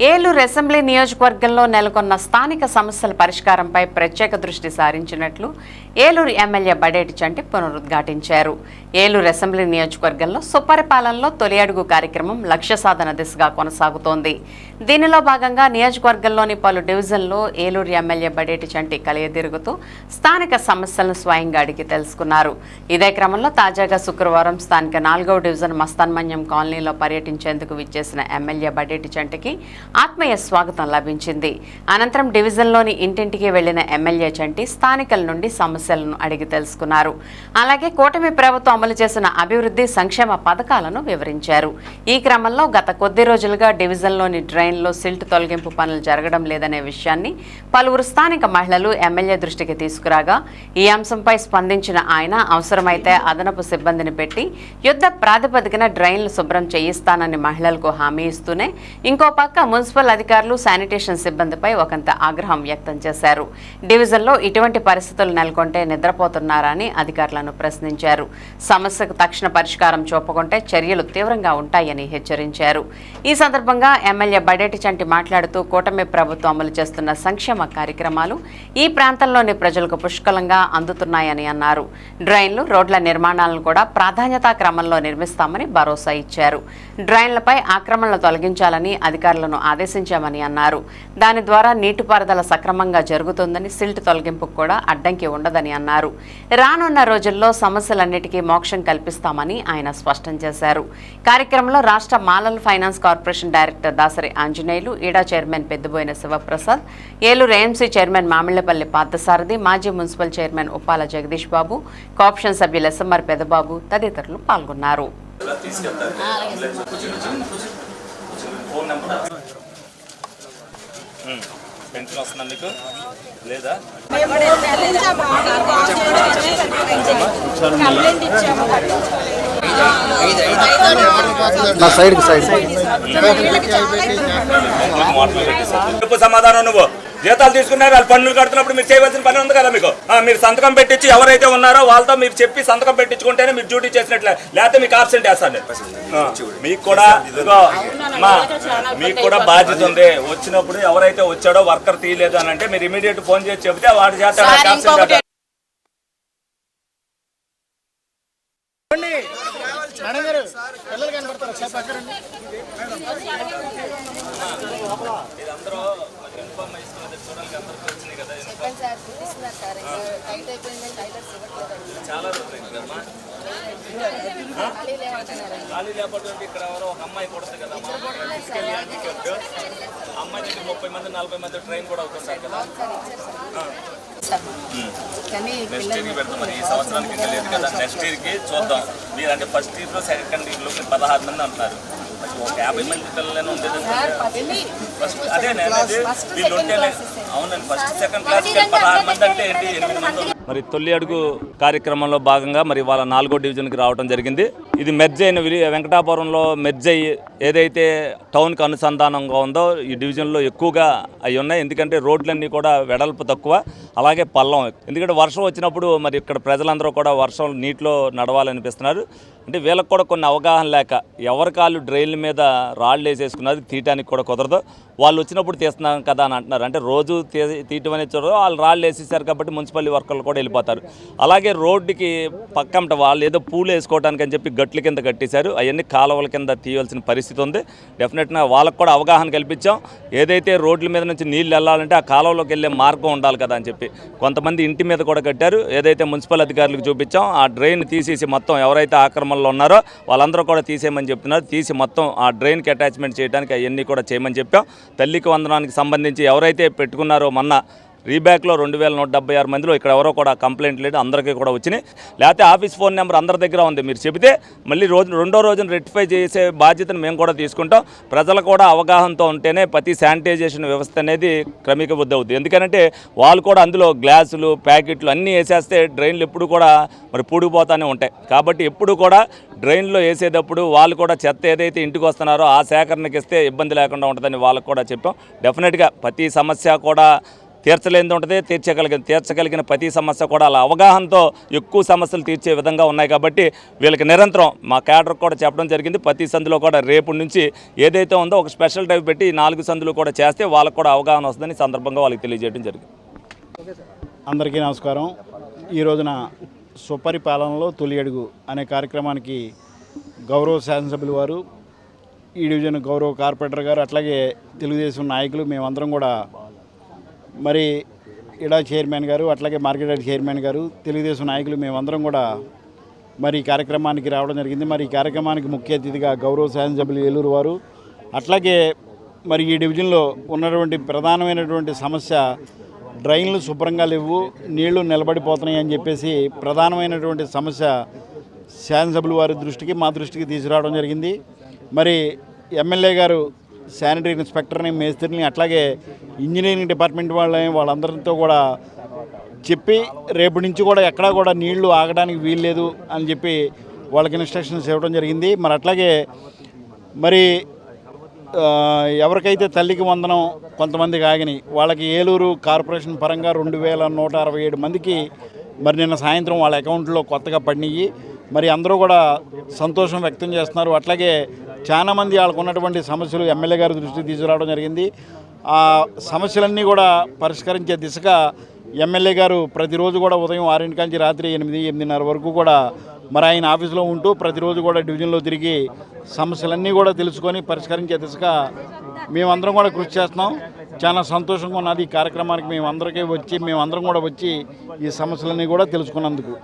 Eluru assembly నియోజకవర్గంలో నెలకొన్న స్థానిక సమస్యల పరిష్కారంపై ప్రత్యేక దృష్టి సారించినట్లు ఏలూరు ఎమ్మెల్యే బడేటి చంటి పునరుద్ఘాటించారు. ఏలూరు అసెంబ్లీ నియోజకవర్గంలో సుపరిపాలనలో తొలి అడుగు కార్యక్రమం లక్ష్య సాధన దిశగా కొనసాగుతోంది. దీనిలో భాగంగా నియోజకవర్గంలోని పలు డివిజన్లో ఏలూరు ఎమ్మెల్యే బడేటి చంటి కలియదిరుగుతూ స్థానిక సమస్యలను స్వయంగా అడిగి తెలుసుకున్నారు. ఇదే క్రమంలో తాజాగా శుక్రవారం స్థానిక నాలుగవ డివిజన్ మస్తాన్మన్యం కాలనీలో పర్యటించేందుకు విచ్చేసిన ఎమ్మెల్యే బడేటి చంటికి ఆత్మీయ స్వాగతం లభించింది. అనంతరం డివిజన్లోని ఇంటింటికి వెళ్ళిన ఎమ్మెల్యే చంటి స్థానికుల నుండి సమస్యలను అడిగి తెలుసుకున్నారు. అలాగే కూటమి ప్రభుత్వం అమలు చేసిన అభివృద్ధి సంక్షేమ పథకాలను వివరించారు. ఈ క్రమంలో గత కొద్ది రోజులుగా డివిజన్లోని డ్రైన్లో సిల్ట్ తొలగింపు పనులు జరగడం లేదనే విషయాన్ని పలువురు స్థానిక మహిళలు ఎమ్మెల్యే దృష్టికి తీసుకురాగా ఈ అంశంపై స్పందించిన ఆయన అవసరమైతే అదనపు సిబ్బందిని పెట్టి యుద్ధ ప్రాతిపదికన డ్రైన్లు శుభ్రం చేయిస్తానని మహిళలకు హామీ ఇస్తూనే ఇంకో పక్క మున్సిపల్ అధికారులు శానిటేషన్ సిబ్బందిపై ఒకంత ఆగ్రహం వ్యక్తం చేశారు. డివిజన్లో ఇటువంటి పరిస్థితులు నెలకొంటే నిద్రపోతున్నారా అని అధికారులను ప్రశ్నించారు. సమస్యకు తక్షణ పరిష్కారం చూపకుంటే చర్యలు తీవ్రంగా ఉంటాయని హెచ్చరించారు. ఈ సందర్భంగా ఎమ్మెల్యే బడేటి చంటి మాట్లాడుతూ కూటమి ప్రభుత్వం అమలు చేస్తున్న సంక్షేమ కార్యక్రమాలు ఈ ప్రాంతంలోని ప్రజలకు పుష్కలంగా అందుతున్నాయని అన్నారు. డ్రైన్లు రోడ్ల నిర్మాణాలను కూడా ప్రాధాన్యతా క్రమంలో నిర్మిస్తామని భరోసా ఇచ్చారు. డ్రైన్లపై ఆక్రమణలు తొలగించాలని అధికారులను ఆదేశించామని అన్నారు. దాని ద్వారా నీటిపారుదల సక్రమంగా జరుగుతుందని సిల్ట్ తొలగింపుకు కూడా అడ్డంకి ఉండదని అన్నారు. రానున్న రోజుల్లో సమస్యలన్నిటికీ మోక్షం కల్పిస్తామని ఆయన స్పష్టం చేశారు. కార్యక్రమంలో రాష్ట్ర మాలల్ finance corporation director Dasari Anjaneyulu ఈడా chairman Peddiboina Sivaprasad Eluru AMC chairman Mamillapalli Parthasarathi మాజీ municipal chairman Uppala Jagadish Babu cooption సభ్యులు ఎస్ఎంఆర్ పెదబాబు తదితరులు పాల్గొన్నారు. Phone number? పెన్షన్ వస్తుందా మీకు లేదా? నా సైడ్ చెప్పు సమాధానం నువ్వు. జీతాలు తీసుకున్నారు వాళ్ళు పన్నులు కడుతున్నప్పుడు మీరు చేయవలసిన పని ఉంది కదా మీకు? మీరు సంతకం పెట్టించి ఎవరైతే ఉన్నారో వాళ్ళతో మీరు చెప్పి సంతకం పెట్టించుకుంటేనే మీరు డ్యూటీ చేసినట్లే. లేకపోతే మీకు ఆబ్సెంట్. ఆ, మీకు కూడా మా మీకు కూడా బాధ్యత ఉంది. వచ్చినప్పుడు ఎవరైతే వచ్చాడో వర్కర్ తీయలేదు అని అంటే మీరు ఇమీడియట్ ఫోన్ చేసి చెబితే వాడు చేస్తాడు పిల్లలు కనబడతారు చెప్పండి సార్ చూపిస్తున్నారు సార్. టైట్ అయిపోయిందని టైలర్స్ ఇవ్వట్లేదు చాలా ఖాళీ లేకపోతే ఇక్కడ ఎవరో ఒక అమ్మాయి కొడుతుంది కదా అమ్మాయి దగ్గర ముప్పై మంది నలభై మంది ట్రైన్ కూడా అవుతుంటారు కదా. నెక్స్ట్ ఇయర్కి పెడతాం మరి ఈ సంవత్సరానికి ఇంకా లేదు కదా నెక్స్ట్ ఇయర్కి చూద్దాం. మీరంటే ఫస్ట్ ఇయర్లో సెకండ్ ఇయర్లో మీరు పదహారు మంది అంటున్నారు. మరి ఒక యాభై మంది పిల్లలైనా ఉండేది సార్ ఫస్ట్ అదే వీళ్ళు ఉంటేనే అవునండి ఫస్ట్ సెకండ్ క్లాస్ పదహారు మంది అంటే ఏంటి ఎనిమిది మంది? మరి తొలి అడుగు కార్యక్రమంలో భాగంగా మరి వాళ్ళ నాలుగో డివిజన్కి రావడం జరిగింది. ఇది మెర్జ్ అయిన వెంకటాపురంలో మెర్జ్ అయ్యి ఏదైతే టౌన్కి అనుసంధానంగా ఉందో ఈ డివిజన్లో ఎక్కువగా అవి ఉన్నాయి. ఎందుకంటే రోడ్లన్నీ కూడా వెడల్పు తక్కువ. అలాగే పల్లం. ఎందుకంటే వర్షం వచ్చినప్పుడు మరి ఇక్కడ ప్రజలందరూ కూడా వర్షం నీటిలో నడవాలనిపిస్తున్నారు. అంటే వీళ్ళకి కూడా కొన్ని అవగాహన లేక ఎవరి కాళ్ళు డ్రైన్ల మీద రాళ్ళు వేసేసుకున్నది తీయటానికి కూడా కుదరదు. వాళ్ళు వచ్చినప్పుడు తీస్తున్నాం కదా అని అంటున్నారు. అంటే రోజు తీ తీయటం అనేది చూడదు వాళ్ళు రాళ్ళు వేసేసారు కాబట్టి మున్సిపాలిటీ వర్కర్లు కూడా వెళ్ళిపోతారు. అలాగే రోడ్డుకి పక్కంట వాళ్ళు ఏదో పూలు వేసుకోవడానికి అని చెప్పి గట్ల కింద కట్టేశారు. అవన్నీ కాలువల కింద తీయవలసిన పరిస్థితి ఉంది. డెఫినెట్గా వాళ్ళకు కూడా అవగాహన కల్పించాం. ఏదైతే రోడ్ల మీద నుంచి నీళ్ళు వెళ్ళాలంటే ఆ కాలువలోకి వెళ్ళే మార్గం ఉండాలి కదా అని చెప్పి కొంతమంది ఇంటి మీద కూడా కట్టారు. ఏదైతే మున్సిపల్ అధికారులకు చూపించాం ఆ డ్రైన్ తీసేసి మొత్తం ఎవరైతే ఆక్రమణలో ఉన్నారో వాళ్ళందరూ కూడా తీసేయమని చెప్తున్నారు తీసి మొత్తం ఆ డ్రైన్కి అటాచ్మెంట్ చేయడానికి అవన్నీ కూడా చేయమని చెప్పాం. తల్లికి వందనానికి సంబంధించి ఎవరైతే పెట్టుకున్నారో మొన్న రీబ్యాక్లో రెండు వేల నూట డెబ్బై ఆరు మందిలో ఇక్కడ ఎవరో కూడా కంప్లైంట్ లేదు అందరికీ కూడా వచ్చినాయి. లేకపోతే ఆఫీస్ ఫోన్ నెంబర్ అందరి దగ్గర ఉంది మీరు చెబితే మళ్ళీ రోజు రెండో రోజున రెక్టిఫై చేసే బాధ్యతను మేము కూడా తీసుకుంటాం. ప్రజలు కూడా అవగాహనతో ఉంటేనే ప్రతి శానిటైజేషన్ వ్యవస్థ అనేది క్రమీకబద్ధ అవుతుంది ఎందుకంటే వాళ్ళు కూడా అందులో గ్లాసులు ప్యాకెట్లు అన్నీ వేసేస్తే డ్రైన్లు ఎప్పుడు కూడా మరి పూడిపోతూనే ఉంటాయి. కాబట్టి ఎప్పుడు కూడా డ్రైన్లో వేసేటప్పుడు వాళ్ళు కూడా చెత్త ఏదైతే ఇంటికి వస్తున్నారో ఆ సేకరణకి ఇస్తే ఇబ్బంది లేకుండా ఉంటుందని వాళ్ళకు కూడా చెప్పాం. డెఫినెట్గా ప్రతి సమస్య కూడా తీర్చలేనిది ఉంటుంది తీర్చగలిగిన తీర్చగలిగిన ప్రతి సమస్య కూడా అలా అవగాహనతో ఎక్కువ సమస్యలు తీర్చే విధంగా ఉన్నాయి కాబట్టి వీళ్ళకి నిరంతరం మా క్యాడర్ కూడా చెప్పడం జరిగింది. ప్రతి సందులో కూడా రేపు నుంచి ఏదైతే ఉందో ఒక స్పెషల్ డ్రైవ్ పెట్టి ఈ నాలుగు సందులు కూడా చేస్తే వాళ్ళకు కూడా అవగాహన వస్తుందని సందర్భంగా వాళ్ళకి తెలియజేయడం జరిగింది. అందరికీ నమస్కారం. ఈ రోజున సుపరిపాలనలో తొలి అడుగు అనే కార్యక్రమానికి గౌరవ శాసనసభ్యులు వారు ఈ డివిజన్ గౌరవ కార్పొరేటర్ గారు అట్లాగే తెలుగుదేశం నాయకులు మేమందరం కూడా మరి ఇడా చైర్మన్ గారు అట్లాగే మార్కెట్ చైర్మన్ గారు తెలుగుదేశం నాయకులు మేమందరం కూడా మరి ఈ కార్యక్రమానికి రావడం జరిగింది. మరి ఈ కార్యక్రమానికి ముఖ్య అతిథిగా గౌరవ శాసనసభ్యులు ఏలూరు వారు అట్లాగే మరి ఈ డివిజన్లో ఉన్నటువంటి ప్రధానమైనటువంటి సమస్య డ్రైన్లు శుభ్రంగా లేవు నీళ్ళు నిలబడిపోతున్నాయి అని చెప్పేసి ప్రధానమైనటువంటి సమస్య శాసనసభ్యులు వారి దృష్టికి మా దృష్టికి తీసుకురావడం జరిగింది. మరి ఎమ్మెల్యే గారు శానిటరీ ఇన్స్పెక్టర్ని మేస్త్రిని అట్లాగే ఇంజనీరింగ్ డిపార్ట్మెంట్ వాళ్ళని వాళ్ళందరితో కూడా చెప్పి రేపు నుంచి కూడా ఎక్కడా కూడా నీళ్ళు ఆగడానికి వీల్లేదు అని చెప్పి వాళ్ళకి ఇన్స్ట్రక్షన్స్ ఇవ్వడం జరిగింది. మరి అట్లాగే మరి ఎవరికైతే తల్లికి వందనం కొంతమందికి ఆగినాయి వాళ్ళకి ఏలూరు కార్పొరేషన్ పరంగా రెండు వేల నూట అరవై ఏడు మందికి మరి నిన్న సాయంత్రం వాళ్ళ అకౌంట్లో కొత్తగా పడినాయి. మరి అందరూ కూడా సంతోషం వ్యక్తం చేస్తున్నారు. అట్లాగే చాలామంది వాళ్ళకు ఉన్నటువంటి సమస్యలు ఎమ్మెల్యే గారి దృష్టికి తీసుకురావడం జరిగింది. ఆ సమస్యలన్నీ కూడా పరిష్కరించే దిశగా ఎమ్మెల్యే గారు ప్రతిరోజు కూడా ఉదయం ఆరింటి నుంచి రాత్రి ఎనిమిది ఎనిమిదిన్నర వరకు కూడా మరి ఆయన ఆఫీస్లో ఉంటూ ప్రతిరోజు కూడా డివిజన్లో తిరిగి సమస్యలన్నీ కూడా తెలుసుకొని పరిష్కరించే దిశగా మేమందరం కూడా కృషి చేస్తున్నాం. చాలా సంతోషంగా ఉన్నది. ఈ కార్యక్రమానికి మేమందరికీ వచ్చి మేమందరం కూడా వచ్చి ఈ సమస్యలన్నీ కూడా తెలుసుకున్నందుకు.